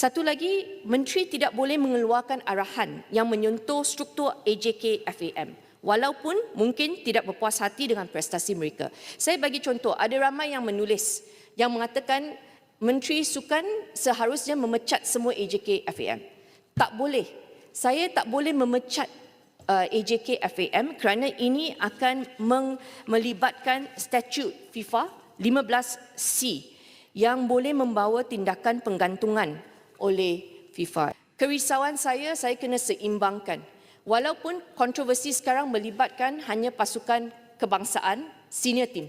Satu lagi, menteri tidak boleh mengeluarkan arahan yang menyentuh struktur AJK FAM walaupun mungkin tidak berpuas hati dengan prestasi mereka. Saya bagi contoh, ada ramai yang menulis yang mengatakan Menteri Sukan seharusnya memecat semua AJK FAM. Tak boleh. Saya tak boleh memecat uh, AJK FAM kerana ini akan melibatkan statut FIFA 15C yang boleh membawa tindakan penggantungan oleh FIFA. Kerisauan saya, saya kena seimbangkan. Walaupun kontroversi sekarang melibatkan hanya pasukan kebangsaan senior team.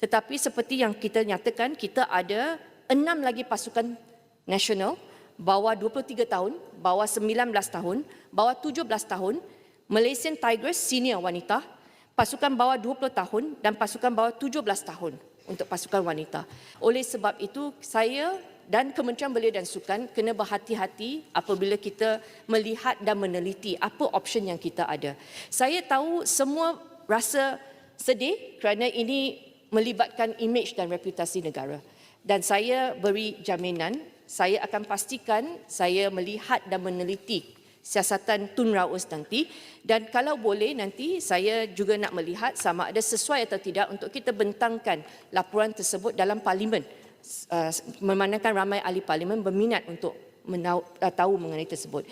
Tetapi seperti yang kita nyatakan, kita ada enam lagi pasukan nasional bawah 23 tahun, bawah 19 tahun, bawah 17 tahun, Malaysian Tigers senior wanita, pasukan bawah 20 tahun dan pasukan bawah 17 tahun untuk pasukan wanita. Oleh sebab itu, saya dan Kementerian Belia dan Sukan kena berhati-hati apabila kita melihat dan meneliti apa option yang kita ada. Saya tahu semua rasa sedih kerana ini melibatkan imej dan reputasi negara. Dan saya beri jaminan, saya akan pastikan saya melihat dan meneliti siasatan Tun Raus nanti dan kalau boleh nanti saya juga nak melihat sama ada sesuai atau tidak untuk kita bentangkan laporan tersebut dalam parlimen uh, memandangkan ramai ahli parlimen berminat untuk menau, uh, tahu mengenai tersebut.